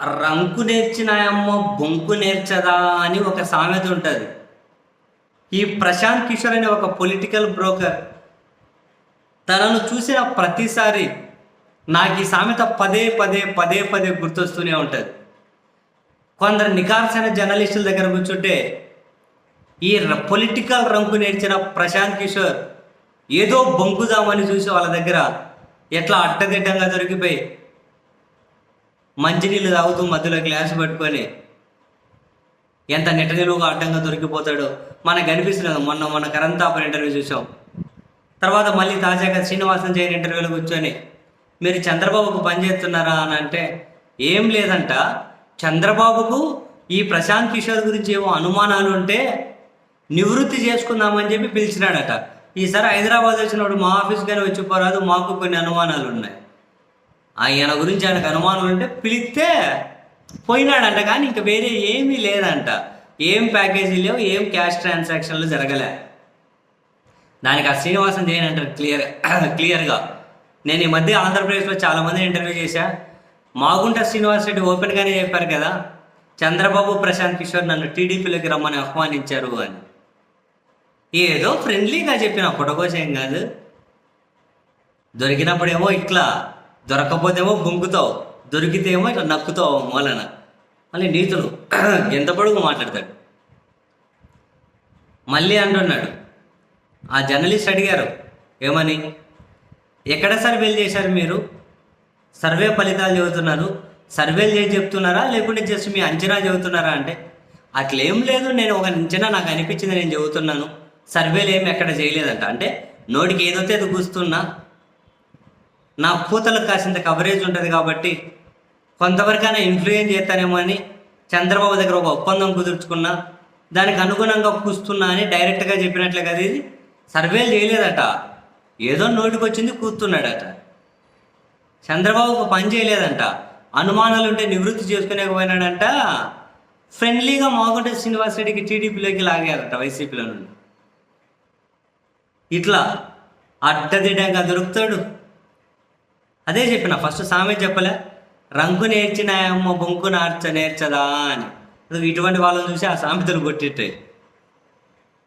రంకు నేర్చినాయమ్మ బొంకు నేర్చదా అని ఒక సామెత ఉంటుంది. ఈ ప్రశాంత్ కిషోర్ అనే ఒక పొలిటికల్ బ్రోకర్ తనను చూసిన ప్రతిసారి నాకు ఈ సామెత పదే పదే పదే పదే గుర్తొస్తూనే ఉంటుంది. కొందరు నికార్సైన జర్నలిస్టుల దగ్గర కూర్చుంటే ఈ పొలిటికల్ రంకు నేర్చిన ప్రశాంత్ కిషోర్ ఏదో బొంకుదామని చూసి వాళ్ళ దగ్గర ఎట్లా అట్టదిట్టంగా దొరికిపోయి మంచినీళ్ళు తాగుతూ మధ్యలో గ్లాస్ పట్టుకొని ఎంత నిట్ట నిలువుగా అడ్డంగా దొరికిపోతాడో మనకు అనిపిస్తుంది మొన్న మొన్న కరంతాపర్ ఇంటర్వ్యూ చూసాం తర్వాత మళ్ళీ తాజాగా శ్రీనివాసన్ జైన్ ఇంటర్వ్యూలో కూర్చొని మీరు చంద్రబాబుకు పనిచేస్తున్నారా అని అంటే ఏం లేదంట. చంద్రబాబుకు ఈ ప్రశాంత్ కిషోర్ గురించి ఏమో అనుమానాలు ఉంటే నివృత్తి చేసుకుందామని చెప్పి పిలిచినాడట. ఈసారి హైదరాబాద్ వచ్చినప్పుడు మా ఆఫీస్ కానీ వచ్చి పోరాదు మాకు కొన్ని అనుమానాలు ఉన్నాయి. ఆయన గురించి ఆయనకు అనుమానం ఉంటే పిలిస్తే పోయినాడంట కానీ ఇంకా వేరే ఏమీ లేదంట. ఏం ప్యాకేజీ లేవు ఏం క్యాష్ ట్రాన్సాక్షన్లు జరగలే. దానికి ఆ శ్రీనివాసన్ చేయని అంటారు? క్లియర్ క్లియర్గా. నేను ఈ మధ్య ఆంధ్రప్రదేశ్లో చాలామంది ఇంటర్వ్యూ చేశా. మాగుంట శ్రీనివాస్ రెడ్డి ఓపెన్గానే చెప్పారు కదా చంద్రబాబు ప్రశాంత్ కిషోర్ నన్ను టీడీపీలోకి రమ్మని ఆహ్వానించారు అని. ఏదో ఫ్రెండ్లీగా చెప్పిన పుటకోశం కాదు. దొరికినప్పుడేమో ఇట్లా దొరకపోతేమో బొంగుతావు దొరికితేమో ఇట్లా నక్కుతావు మూలన మళ్ళీ నీతులు ఎంత పొడుగు మాట్లాడతాడు. మళ్ళీ అంటున్నాడు ఆ జర్నలిస్ట్ అడిగారు ఏమని? ఎక్కడ సర్వేలు చేశారు మీరు? సర్వే ఫలితాలు చెబుతున్నారు. సర్వేలు చేసి చెప్తున్నారా? లేకుంటే జస్ట్ మీ అంచనా చెబుతున్నారా అంటే? అట్లేం లేదు నేను ఒక అంచనా నాకు అనిపించింది నేను చెబుతున్నాను. సర్వేలు ఏమి ఎక్కడ చేయలేదంట. అంటే నోటికి ఏదైతే అది కూస్తున్నా నా పూతలకు కాసింత కవరేజ్ ఉంటుంది కాబట్టి కొంతవరకైనా ఇన్ఫ్లుయెన్స్ చేస్తానేమో అని చంద్రబాబు దగ్గర ఒక ఒప్పందం కుదుర్చుకున్నా దానికి అనుగుణంగా కూస్తున్నా అని డైరెక్ట్గా చెప్పినట్లే కదా ఇది. సర్వేలు చేయలేదట. ఏదో నోటికి వచ్చింది కూస్తున్నాడట చంద్రబాబు ఒక పని చేయలేదంట. అనుమానాలు ఉంటే నివృత్తి చేసుకునేకపోయినాడంట. ఫ్రెండ్లీగా మాగుంట శ్రీనివాస్ రెడ్డికి టీడీపీలోకి లాగారట వైసీపీలో నుండి. ఇట్లా అడ్డదిడ్డంగా దొరుకుతాడు. అదే చెప్పిన ఫస్ట్ సామెత చెప్పలే? రంగు నేర్చిన అమ్మ బొంకు నార్చ నేర్చదా అని. ఇటువంటి వాళ్ళని చూసి ఆ సామెతలు కొట్టిట్టాయి